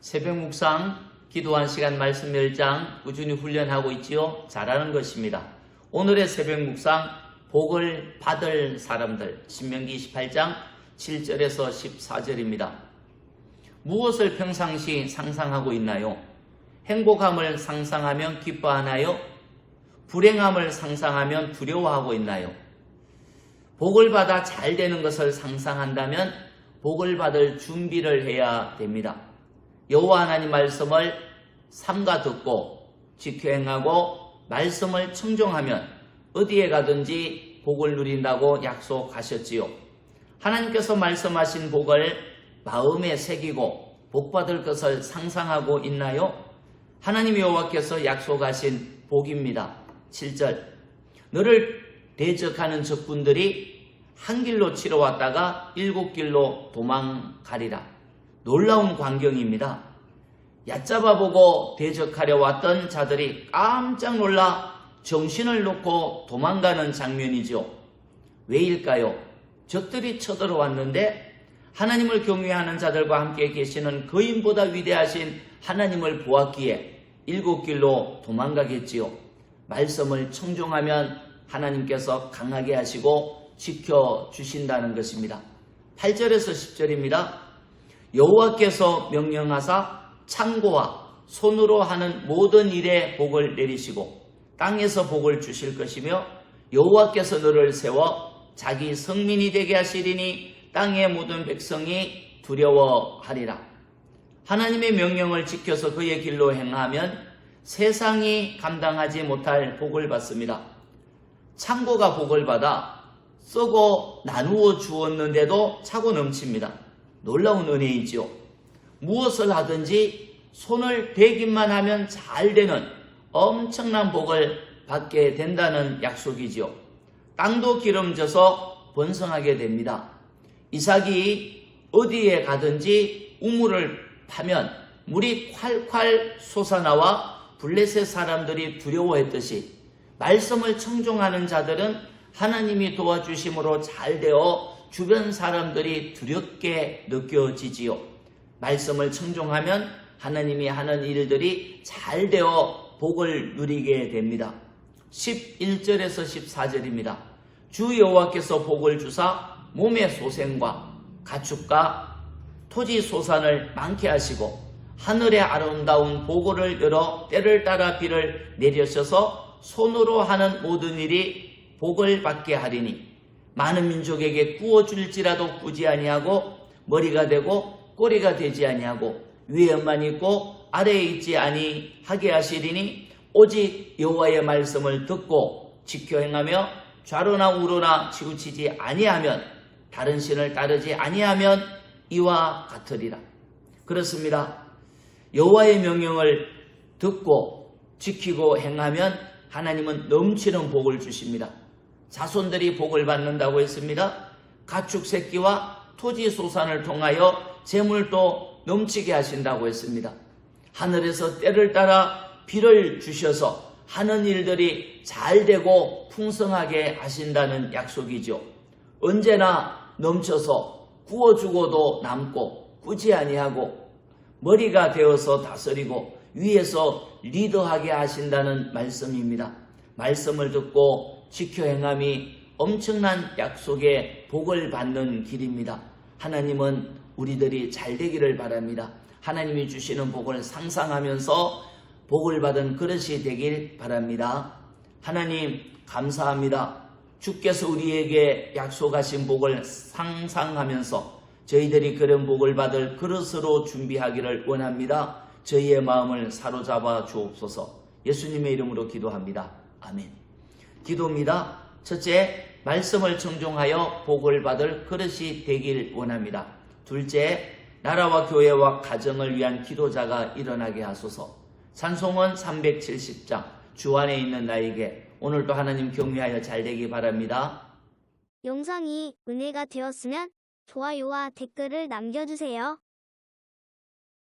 새벽 묵상, 기도한 시간 말씀 멸장 꾸준히 훈련하고 있지요. 잘하는 것입니다. 오늘의 새벽 묵상 복을 받을 사람들 신명기 28장 7절에서 14절입니다. 무엇을 평상시 상상하고 있나요? 행복함을 상상하면 기뻐하나요? 불행함을 상상하면 두려워하고 있나요? 복을 받아 잘 되는 것을 상상한다면 복을 받을 준비를 해야 됩니다. 여호와 하나님 말씀을 삼가 듣고 지켜 행하고 말씀을 청종하면 어디에 가든지 복을 누린다고 약속하셨지요. 하나님께서 말씀하신 복을 마음에 새기고 복 받을 것을 상상하고 있나요? 하나님 여호와께서 약속하신 복입니다. 7절 너를 대적하는 적군들이 한 길로 치러 왔다가 일곱 길로 도망가리라. 놀라운 광경입니다. 얕잡아 보고 대적하려 왔던 자들이 깜짝 놀라 정신을 놓고 도망가는 장면이죠. 왜일까요? 적들이 쳐들어왔는데 하나님을 경외하는 자들과 함께 계시는 거인보다 위대하신 하나님을 보았기에 일곱 길로 도망가겠지요. 말씀을 청종하면 하나님께서 강하게 하시고 지켜주신다는 것입니다. 8절에서 10절입니다. 여호와께서 명령하사 창고와 손으로 하는 모든 일에 복을 내리시고 땅에서 복을 주실 것이며 여호와께서 너를 세워 자기 성민이 되게 하시리니 땅의 모든 백성이 두려워하리라. 하나님의 명령을 지켜서 그의 길로 행하면 세상이 감당하지 못할 복을 받습니다. 창고가 복을 받아 썩어 나누어 주었는데도 차고 넘칩니다. 놀라운 은혜이지요. 무엇을 하든지 손을 대기만 하면 잘 되는 엄청난 복을 받게 된다는 약속이지요. 땅도 기름져서 번성하게 됩니다. 이삭이 어디에 가든지 우물을 파면 물이 콸콸 솟아나와 블레셋 사람들이 두려워했듯이 말씀을 청종하는 자들은 하나님이 도와주심으로 잘 되어 주변 사람들이 두렵게 느껴지지요. 말씀을 청종하면 하나님이 하는 일들이 잘 되어 복을 누리게 됩니다. 11절에서 14절입니다. 주 여호와께서 복을 주사 몸의 소생과 가축과 토지 소산을 많게 하시고 하늘의 아름다운 보고를 열어 때를 따라 비를 내려셔서 손으로 하는 모든 일이 복을 받게 하리니 많은 민족에게 구워줄지라도 꾸지 아니하고 머리가 되고 꼬리가 되지 아니하고 위에만 있고 아래에 있지 아니하게 하시리니 오직 여호와의 말씀을 듣고 지켜 행하며 좌로나 우로나 치우치지 아니하면 다른 신을 따르지 아니하면 이와 같으리라. 그렇습니다. 여호와의 명령을 듣고 지키고 행하면 하나님은 넘치는 복을 주십니다. 자손들이 복을 받는다고 했습니다. 가축 새끼와 토지 소산을 통하여 재물도 넘치게 하신다고 했습니다. 하늘에서 때를 따라 비를 주셔서 하는 일들이 잘 되고 풍성하게 하신다는 약속이죠. 언제나 넘쳐서 구워주고도 남고 꾸지 아니하고 머리가 되어서 다스리고 위에서 리더하게 하신다는 말씀입니다. 말씀을 듣고 지켜 행함이 엄청난 약속의 복을 받는 길입니다. 하나님은 우리들이 잘 되기를 바랍니다. 하나님이 주시는 복을 상상하면서 복을 받은 그릇이 되길 바랍니다. 하나님 감사합니다. 주께서 우리에게 약속하신 복을 상상하면서 저희들이 그런 복을 받을 그릇으로 준비하기를 원합니다. 저희의 마음을 사로잡아 주옵소서 예수님의 이름으로 기도합니다. 아멘. 기도입니다. 첫째, 말씀을 청종하여 복을 받을 그릇이 되길 원합니다. 둘째, 나라와 교회와 가정을 위한 기도자가 일어나게 하소서. 찬송은 370장, 주 안에 있는 나에게 오늘도 하나님 경외하여 잘 되기 바랍니다. 영상이 은혜가 되었으면 좋아요와 댓글을 남겨주세요.